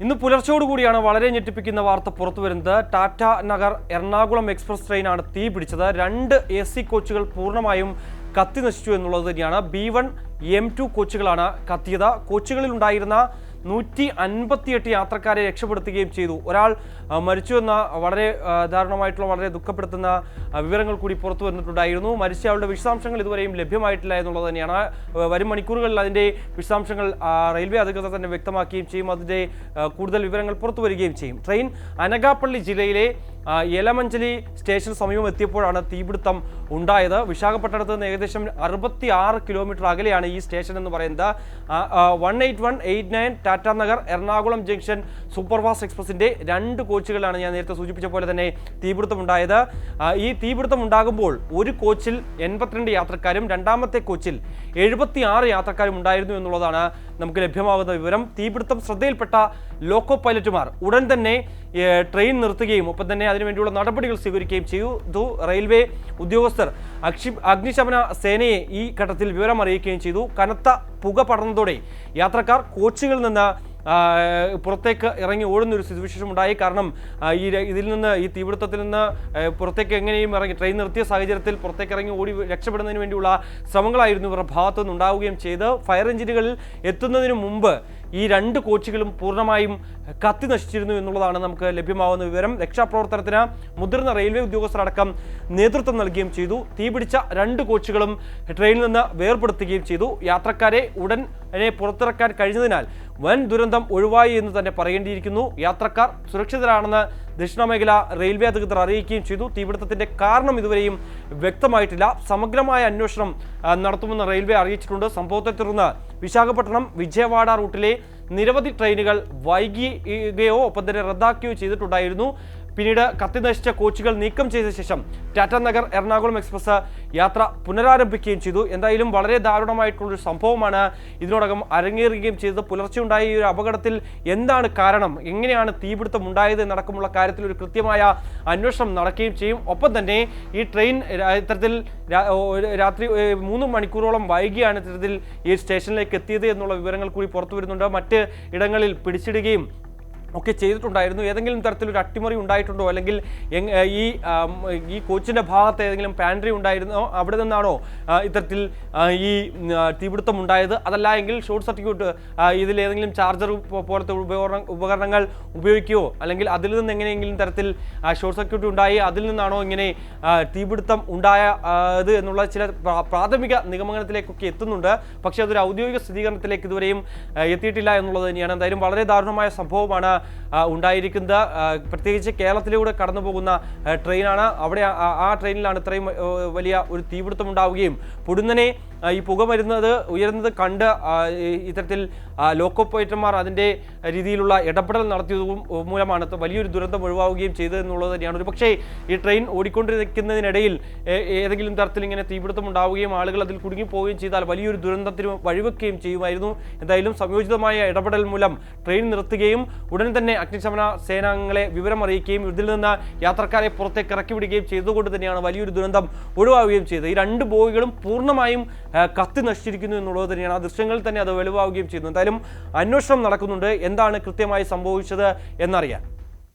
ഇന്ന് പുലർച്ചയോടുകൂടിയാണ് വളരെ ഞെട്ടിപ്പിക്കുന്ന വാർത്ത പുറത്തു വരുന്നത് ടാറ്റ നഗർ എറണാകുളം എക്സ്പ്രസ് ട്രെയിനാണ് തീ പിടിച്ചത്. രണ്ട് എ സി കോച്ചുകൾ പൂർണമായും കത്തി നശിച്ചു എന്നുള്ളത് തന്നെയാണ്. ബി വൺ എം ടു കോച്ചുകളാണ് കത്തിയത്. കോച്ചുകളിൽ ഉണ്ടായിരുന്ന നൂറ്റി അൻപത്തിയെട്ട് യാത്രക്കാരെ രക്ഷപ്പെടുത്തുകയും ചെയ്തു. ഒരാൾ മരിച്ചു എന്ന വളരെ ദാരുണമായിട്ടുള്ള വളരെ ദുഃഖപ്പെടുത്തുന്ന വിവരങ്ങൾ കൂടി പുറത്തു വന്നിട്ടുണ്ടായിരുന്നു. മരിച്ചയാളുടെ വിശദാംശങ്ങൾ ഇതുവരെയും ലഭ്യമായിട്ടില്ല എന്നുള്ളത് തന്നെയാണ്. വരും മണിക്കൂറുകളിൽ അതിന്റെ വിശദാംശങ്ങൾ റെയിൽവേ അധികൃതർ തന്നെ വ്യക്തമാക്കുകയും ചെയ്യും. അതിന്റെ കൂടുതൽ വിവരങ്ങൾ പുറത്തു വരികയും ചെയ്യും. ട്രെയിൻ അനകാപ്പള്ളി ജില്ലയിലെ യലമഞ്ചലി സ്റ്റേഷന് സമീപം എത്തിയപ്പോഴാണ് തീപിടുത്തം ഉണ്ടായത്. വിശാഖപട്ടണത്ത് നിന്ന് ഏകദേശം അറുപത്തി ആറ് കിലോമീറ്റർ അകലെയാണ് ഈ സ്റ്റേഷൻ എന്ന് പറയുന്നത്. One eight one eight nine Tata Nagar Ernakulam junction superfast എക്സ്പ്രസിന്റെ രണ്ട് കോച്ചുകളാണ് ഞാൻ നേരത്തെ സൂചിപ്പിച്ച പോലെ തന്നെ തീപിടുത്തം ഉണ്ടായത് ഈ തീപിടുത്തം ഉണ്ടാകുമ്പോൾ ഒരു കോച്ചിൽ എൺപത്തിരണ്ട് യാത്രക്കാരും രണ്ടാമത്തെ കോച്ചിൽ എഴുപത്തി ആറ് യാത്രക്കാരും ഉണ്ടായിരുന്നു എന്നുള്ളതാണ് നമുക്ക് ലഭ്യമാകുന്ന വിവരം. തീപിടുത്തം ശ്രദ്ധയിൽപ്പെട്ട ലോക്കോ പൈലറ്റുമാർ ഉടൻ തന്നെ ട്രെയിൻ നിർത്തുകയും ഒപ്പം തന്നെ അതിനുവേണ്ടിയുള്ള നടപടികൾ സ്വീകരിക്കുകയും ചെയ്തു. റെയിൽവേ ഉദ്യോഗസ്ഥർ അഗ്നിശമന സേനയെ ഈ ഘട്ടത്തിൽ വിവരം അറിയിക്കുകയും ചെയ്തു. കനത്ത പുക പടർന്നതോടെ യാത്രക്കാർ കോച്ചുകളിൽ നിന്ന് പുറത്തേക്ക് ഇറങ്ങി ഓടുന്ന ഒരു സ്ഥിതിവിശേഷം ഉണ്ടായി കാരണം ഈ ഇതിൽ നിന്ന് ഈ തീപിടുത്തത്തിൽ നിന്ന് പുറത്തേക്ക് എങ്ങനെയും ഇറങ്ങി ട്രെയിൻ നിർത്തിയ സാഹചര്യത്തിൽ പുറത്തേക്ക് ഇറങ്ങി ഓടി രക്ഷപ്പെടുന്നതിന് വേണ്ടിയുള്ള ശ്രമങ്ങളായിരുന്നു ഇവരുടെ ഭാഗത്തു നിന്ന് ഉണ്ടാവുകയും ചെയ്ത്. ഫയർ എഞ്ചിനുകളിൽ എത്തുന്നതിന് മുമ്പ് ഈ രണ്ട് കോച്ചുകളും പൂർണമായും കത്തി നശിച്ചിരുന്നു എന്നുള്ളതാണ് നമുക്ക് ലഭ്യമാവുന്ന വിവരം. രക്ഷാപ്രവർത്തനത്തിന് മുതിർന്ന റെയിൽവേ ഉദ്യോഗസ്ഥരടക്കം നേതൃത്വം നൽകുകയും ചെയ്തു. തീപിടിച്ച രണ്ട് കോച്ചുകളും ട്രെയിനിൽ നിന്ന് വേർപെടുത്തുകയും ചെയ്തു. യാത്രക്കാരെ ഉടൻ തന്നെ പുറത്തിറക്കാൻ കഴിഞ്ഞതിനാൽ വൻ ദുരന്തം ഒഴിവായി എന്ന് തന്നെ പറയേണ്ടിയിരിക്കുന്നു. യാത്രക്കാർ സുരക്ഷിതരാണെന്ന് ദക്ഷിണ മേഖല റെയിൽവേ അധികൃതർ അറിയിക്കുകയും ചെയ്തു. തീപിടുത്തത്തിന്റെ കാരണം ഇതുവരെയും വ്യക്തമായിട്ടില്ല. സമഗ്രമായ അന്വേഷണം നടത്തുമെന്ന് റെയിൽവേ അറിയിച്ചിട്ടുണ്ട്. സംഭവത്തെ തുടർന്ന് വിശാഖപട്ടണം വിജയവാഡ റൂട്ടിലെ നിരവധി ട്രെയിനുകൾ വൈകിയോ ഒപ്പം തന്നെ റദ്ദാക്കുകയോ ചെയ്തിട്ടുണ്ടായിരുന്നു. പിന്നീട് കത്തി നശിച്ച കോച്ചുകൾ നീക്കം ചെയ്ത ശേഷം ടാറ്റ നഗർ എറണാകുളം എക്സ്പ്രസ് യാത്ര പുനരാരംഭിക്കുകയും ചെയ്തു. എന്തായാലും വളരെ ദാരുണമായിട്ടുള്ളൊരു സംഭവമാണ് ഇതിനോടകം അരങ്ങേറുകയും ചെയ്തത്. പുലർച്ചെ ഉണ്ടായ ഈ ഒരു അപകടത്തിൽ എന്താണ് കാരണം? എങ്ങനെയാണ് തീപിടുത്തം ഉണ്ടായത് എന്നടക്കമുള്ള കാര്യത്തിൽ ഒരു കൃത്യമായ അന്വേഷണം നടക്കുകയും ചെയ്യും. ഒപ്പം തന്നെ ഈ ട്രെയിൻ ഇത്തരത്തിൽ രാത്രി മൂന്ന് മണിക്കൂറോളം വൈകിയാണ് ഇത്തരത്തിൽ ഈ സ്റ്റേഷനിലേക്ക് എത്തിയത് എന്നുള്ള വിവരങ്ങൾ കൂടി പുറത്തു വരുന്നുണ്ട് മറ്റ് ഇടങ്ങളിൽ പിടിച്ചിടുകയും ഒക്കെ ചെയ്തിട്ടുണ്ടായിരുന്നു. ഏതെങ്കിലും തരത്തിലൊരു അട്ടിമറി ഉണ്ടായിട്ടുണ്ടോ? അല്ലെങ്കിൽ ഈ ഈ കോച്ചിന്റെ ഭാഗത്ത് ഏതെങ്കിലും പാൻട്രി ഉണ്ടായിരുന്നോ? അവിടെ നിന്നാണോ ഇത്തരത്തിൽ ഈ തീപിടുത്തം ഉണ്ടായത്? അതല്ല എങ്കിൽ ഷോർട്ട് സർക്യൂട്ട് ഇതിൽ ഏതെങ്കിലും ചാർജർ പോലത്തെ ഉപകരണ ഉപകരണങ്ങൾ ഉപയോഗിക്കുകയോ അല്ലെങ്കിൽ അതിൽ നിന്ന് എങ്ങനെയെങ്കിലും തരത്തിൽ ഷോർട്ട് സർക്യൂട്ട് ഉണ്ടായി അതിൽ നിന്നാണോ ഇങ്ങനെ തീപിടുത്തം ഉണ്ടായ ഇത് എന്നുള്ള ചില പ്രാഥമിക നിഗമനത്തിലേക്കൊക്കെ എത്തുന്നുണ്ട്. പക്ഷേ അതൊരു ഔദ്യോഗിക സ്ഥിരീകരണത്തിലേക്ക് ഇതുവരെയും എത്തിയിട്ടില്ല എന്നുള്ളത് തന്നെയാണ്. എന്തായാലും വളരെ ദാരുണമായ സംഭവമാണ് ഉണ്ടായിരിക്കുന്നത്. പ്രത്യേകിച്ച് കേരളത്തിലൂടെ കടന്നു പോകുന്ന ട്രെയിനാണ്. അവിടെ ആ- ട്രെയിനിലാണ് ഇത്രയും വലിയ ഒരു തീപിടുത്തം ഉണ്ടാവുകയും. പൊടുന്നനെ ഈ പുക വരുന്നത് ഉയരുന്നത് കണ്ട് ഇത്തരത്തിൽ ലോക്കോ അതിന്റെ രീതിയിലുള്ള ഇടപെടൽ നടത്തിയതും മൂലമാണ് വലിയൊരു ദുരന്തം ഒഴിവാവുകയും ചെയ്തത് എന്നുള്ളത് തന്നെയാണ്. ഒരു പക്ഷേ ഈ ട്രെയിൻ ഓടിക്കൊണ്ടിരിക്കുന്നതിനിടയിൽ ഏതെങ്കിലും തരത്തിൽ ഇങ്ങനെ തീപിടുത്തം ഉണ്ടാവുകയും ആളുകൾ അതിൽ കുടുങ്ങി പോവുകയും ചെയ്താൽ വലിയൊരു ദുരന്തത്തിന് വഴിവെക്കുകയും ചെയ്യുമായിരുന്നു. എന്തായാലും സംയോജിതമായ ഇടപെടൽ മൂലം ട്രെയിൻ നിർത്തുകയും ഉടൻ തന്നെ അഗ്നിശമന സേനാംഗങ്ങളെ വിവരം അറിയിക്കുകയും ഇതിൽ നിന്ന് യാത്രക്കാരെ പുറത്തേക്ക് ഇറക്കി വിടുകയും ചെയ്തുകൊണ്ട് തന്നെയാണ് വലിയൊരു ദുരന്തം ഒഴിവാവുകയും ചെയ്തത്. ഈ രണ്ട് ബോഗികളും പൂർണമായും കത്തി നശിച്ചിരിക്കുന്നു എന്നുള്ളത് തന്നെയാണ്. ആ ദൃശ്യങ്ങളിൽ തന്നെ അത് വെളിവാവുകയും ചെയ്യുന്നു. എന്തായാലും അന്വേഷണം നടക്കുന്നുണ്ട്. എന്താണ് കൃത്യമായി സംഭവിച്ചത് എന്നറിയാൻ